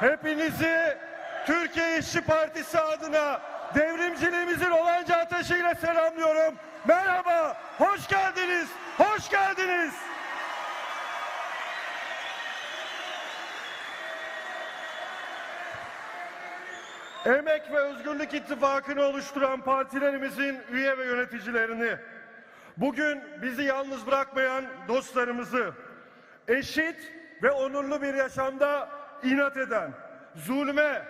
Hepinizi Türkiye İşçi Partisi adına devrimciliğimizin olanca ateşiyle selamlıyorum. Merhaba, hoş geldiniz, hoş geldiniz. Emek ve Özgürlük İttifakı'nı oluşturan partilerimizin üye ve yöneticilerini, bugün bizi yalnız bırakmayan dostlarımızı, eşit ve onurlu bir yaşamda inat eden, zulme,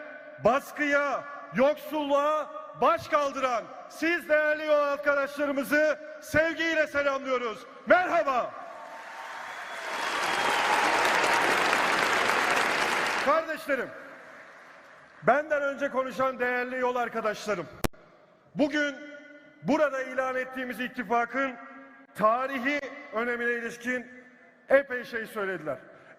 baskıya, yoksulluğa baş kaldıran siz değerli yol arkadaşlarımızı sevgiyle selamlıyoruz. Merhaba. Kardeşlerim, benden önce konuşan değerli yol arkadaşlarım, bugün burada ilan ettiğimiz ittifakın tarihi önemine ilişkin epey şey söylediler.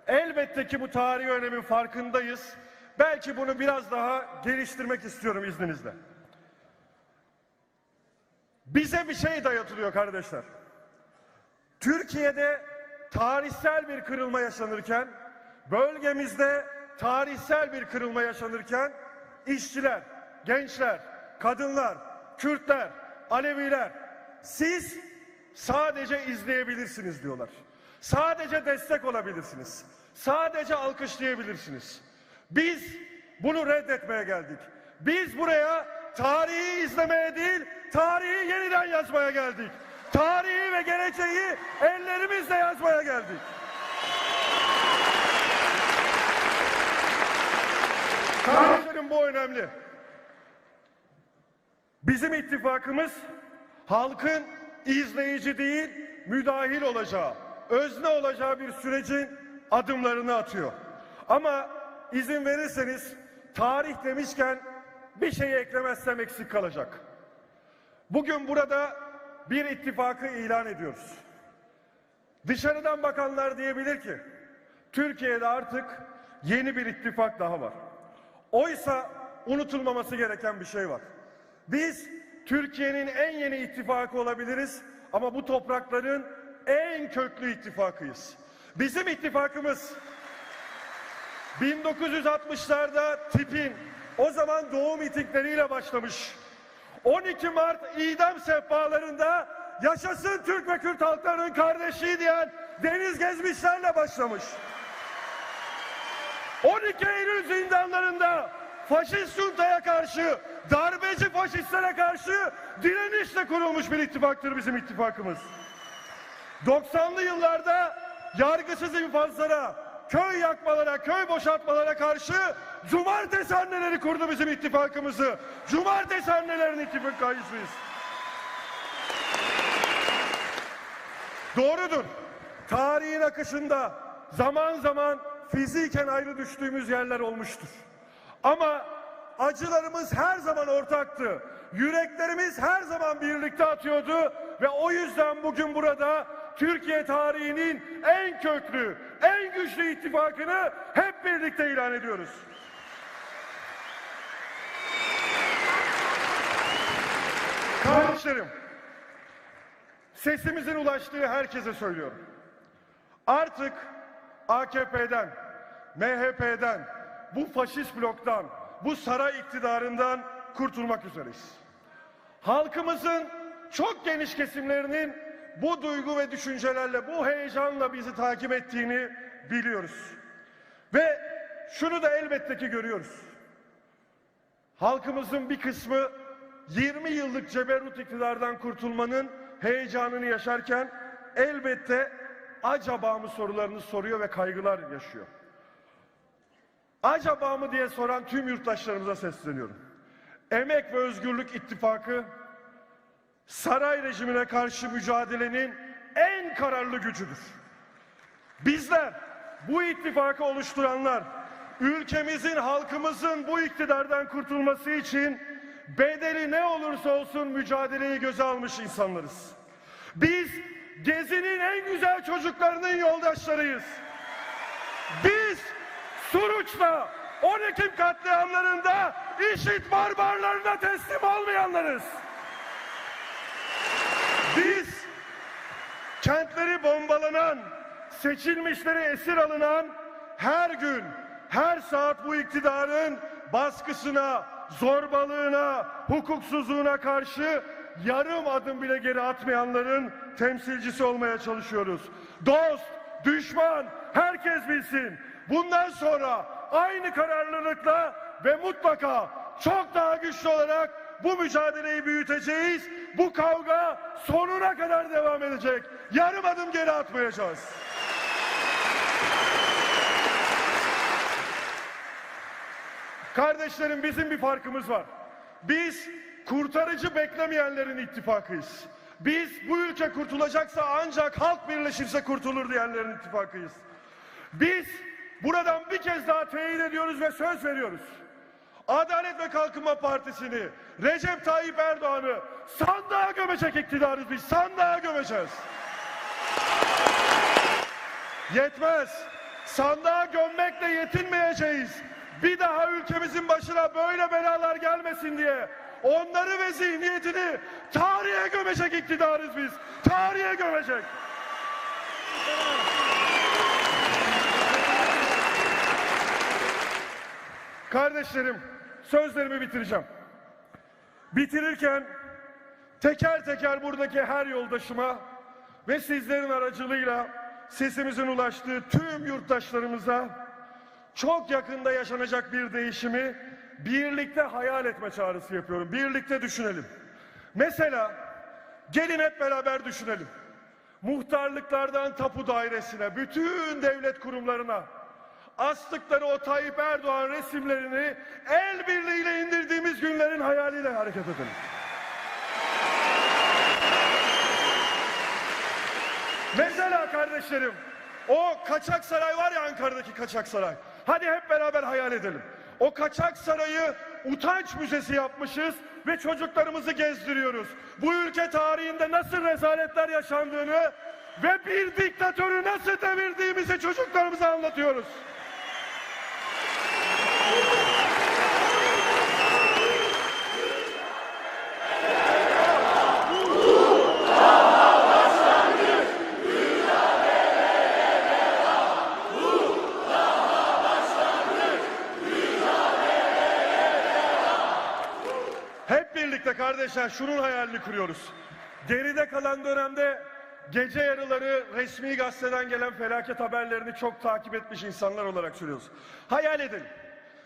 Elbette ki bu tarihi önemin farkındayız. Belki bunu biraz daha geliştirmek istiyorum izninizle. Bize bir şey dayatılıyor kardeşler. Türkiye'de tarihsel bir kırılma yaşanırken, bölgemizde tarihsel bir kırılma yaşanırken işçiler, gençler, kadınlar, Kürtler, Aleviler siz sadece izleyebilirsiniz diyorlar. Sadece destek olabilirsiniz. Sadece alkışlayabilirsiniz. Biz bunu reddetmeye geldik. Biz buraya tarihi izlemeye değil, tarihi yeniden yazmaya geldik. Tarihi ve geleceği ellerimizle yazmaya geldik. Kardeşlerim bu önemli. Bizim ittifakımız halkın izleyici değil, müdahil olacağı, özne olacağı bir sürecin adımlarını atıyor. Ama izin verirseniz tarih demişken bir şeyi eklemezsem eksik kalacak. Bugün burada bir ittifakı ilan ediyoruz. Dışarıdan bakanlar diyebilir ki Türkiye'de artık yeni bir ittifak daha var. Oysa unutulmaması gereken bir şey var. Biz Türkiye'nin en yeni ittifakı olabiliriz ama bu toprakların en köklü ittifakıyız. Bizim ittifakımız 1960'larda tipin o zaman doğum mitingleriyle başlamış. 12 Mart idam sehpalarında yaşasın Türk ve Kürt halklarının kardeşliği diyen deniz gezmişlerle başlamış. 12 Eylül zindanlarında faşist juntaya karşı, darbeci faşistlere karşı direnişle kurulmuş bir ittifaktır bizim ittifakımız. 90'lı yıllarda yargısız infazlara, köy yakmalara, köy boşaltmalara karşı cumartesi anneleri kurdu bizim ittifakımızı. Cumartesi annelerin ittifakıyız. Doğrudur. Tarihin akışında zaman zaman fiziken ayrı düştüğümüz yerler olmuştur. Ama acılarımız her zaman ortaktı. Yüreklerimiz her zaman birlikte atıyordu ve o yüzden bugün burada Türkiye tarihinin en köklü, en güçlü ittifakını hep birlikte ilan ediyoruz. Kardeşlerim, sesimizin ulaştığı herkese söylüyorum. Artık AKP'den, MHP'den, bu faşist bloktan, bu saray iktidarından kurtulmak üzereyiz. Halkımızın çok geniş kesimlerinin bu duygu ve düşüncelerle, bu heyecanla bizi takip ettiğini biliyoruz. Ve şunu da elbette ki görüyoruz. Halkımızın bir kısmı 20 yıllık ceberut iktidardan kurtulmanın heyecanını yaşarken elbette acaba mı sorularını soruyor ve kaygılar yaşıyor. Acaba mı diye soran tüm yurttaşlarımıza sesleniyorum. Emek ve Özgürlük İttifakı saray rejimine karşı mücadelenin en kararlı gücüdür. Bizler bu ittifakı oluşturanlar ülkemizin halkımızın bu iktidardan kurtulması için bedeli ne olursa olsun mücadeleyi göze almış insanlarız. Biz Gezi'nin en güzel çocuklarının yoldaşlarıyız. Biz Suruç'ta 10 Ekim katliamlarında işit barbarlarına teslim olmayanlarız. Biz kentleri bombalanan, seçilmişleri esir alınan, her gün her saat bu iktidarın baskısına, zorbalığına, hukuksuzluğuna karşı yarım adım bile geri atmayanların temsilcisi olmaya çalışıyoruz. Dost, düşman, herkes bilsin. Bundan sonra aynı kararlılıkla ve mutlaka çok daha güçlü olarak bu mücadeleyi büyüteceğiz. Bu kavga sonuna kadar devam edecek. Yarım adım geri atmayacağız. Kardeşlerim bizim bir farkımız var. Biz kurtarıcı beklemeyenlerin ittifakıyız. Biz bu ülke kurtulacaksa ancak halk birleşirse kurtulur diyenlerin ittifakıyız. Biz buradan bir kez daha teyit ediyoruz ve söz veriyoruz. Adalet ve Kalkınma Partisi'ni, Recep Tayyip Erdoğan'ı sandığa gömecek iktidarız biz. Sandığa gömeceğiz. Yetmez. Sandığa gömmekle yetinmeyeceğiz. Bir daha ülkemizin başına böyle belalar gelmesin diye onları ve zihniyetini tarihe gömecek iktidarız biz. Tarihe gömecek. Kardeşlerim, sözlerimi bitireceğim. Bitirirken teker teker buradaki her yoldaşıma ve sizlerin aracılığıyla sesimizin ulaştığı tüm yurttaşlarımıza çok yakında yaşanacak bir değişimi birlikte hayal etme çağrısı yapıyorum. Birlikte düşünelim. Mesela gelin hep beraber düşünelim. Muhtarlıklardan tapu dairesine, bütün devlet kurumlarına astıkları o Tayyip Erdoğan resimlerini el birliğiyle indirdiğimiz günlerin hayaliyle hareket edelim. Mesela kardeşlerim o kaçak saray var ya Ankara'daki kaçak saray. Hadi hep beraber hayal edelim. O kaçak sarayı utanç müzesi yapmışız ve çocuklarımızı gezdiriyoruz. Bu ülke tarihinde nasıl rezaletler yaşandığını ve bir diktatörü nasıl devirdiğimizi çocuklarımıza anlatıyoruz. Hep birlikte kardeşler şunun hayalini kuruyoruz. Geride kalan dönemde gece yarıları resmi gazeteden gelen felaket haberlerini çok takip etmiş insanlar olarak söylüyoruz. Hayal edin.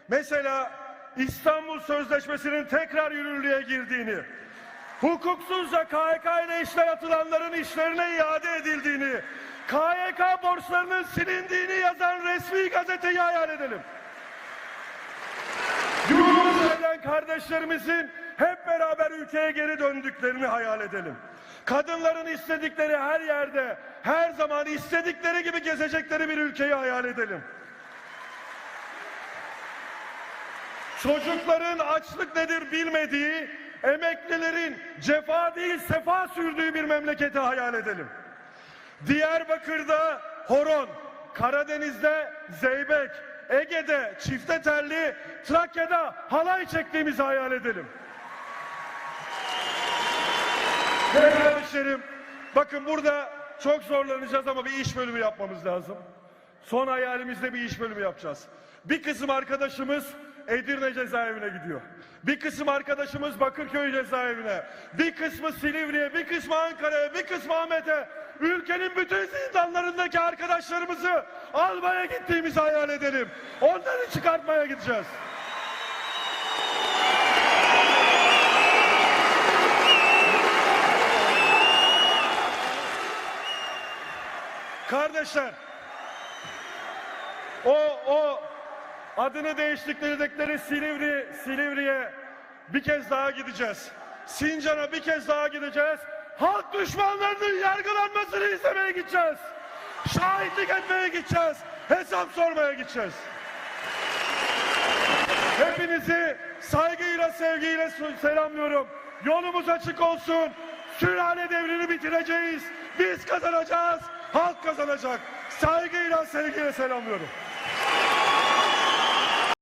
Mesela İstanbul Sözleşmesi'nin tekrar yürürlüğe girdiğini, hukuksuzca KHK ile işler atılanların işlerine iade edildiğini, KHK borçlarının silindiğini yazan resmi gazeteyi hayal edelim. Yurtdışından kardeşlerimizin hep beraber ülkeye geri döndüklerini hayal edelim. Kadınların istedikleri her yerde, her zaman istedikleri gibi gezecekleri bir ülkeyi hayal edelim. Çocukların açlık nedir bilmediği, emeklilerin cefa değil sefa sürdüğü bir memleketi hayal edelim. Diyarbakır'da horon, Karadeniz'de zeybek, Ege'de çifte telli, Trakya'da halay çektiğimizi hayal edelim. Ve kardeşlerim, bakın burada çok zorlanacağız ama bir iş bölümü yapmamız lazım. Son hayalimizde bir iş bölümü yapacağız. Bir kısım arkadaşımız Edirne cezaevine gidiyor. Bir kısım arkadaşımız Bakırköy cezaevine, bir kısmı Silivri'ye, bir kısmı Ankara'ya, bir kısmı Ahmet'e. Ülkenin bütün zindanlarındaki arkadaşlarımızı almaya gittiğimizi hayal edelim. Onları çıkartmaya gideceğiz. Kardeşler, o o adını değiştirdikleri Silivri Silivri'ye bir kez daha gideceğiz. Sincan'a bir kez daha gideceğiz. Halk düşmanlarının yargılanmasını izlemeye gideceğiz. Şahitlik etmeye gideceğiz. Hesap sormaya gideceğiz. Hepinizi saygıyla, sevgiyle selamlıyorum. Yolumuz açık olsun. Sülale devrini bitireceğiz. Biz kazanacağız. Halk kazanacak. Saygıyla, sevgiyle selamlıyorum.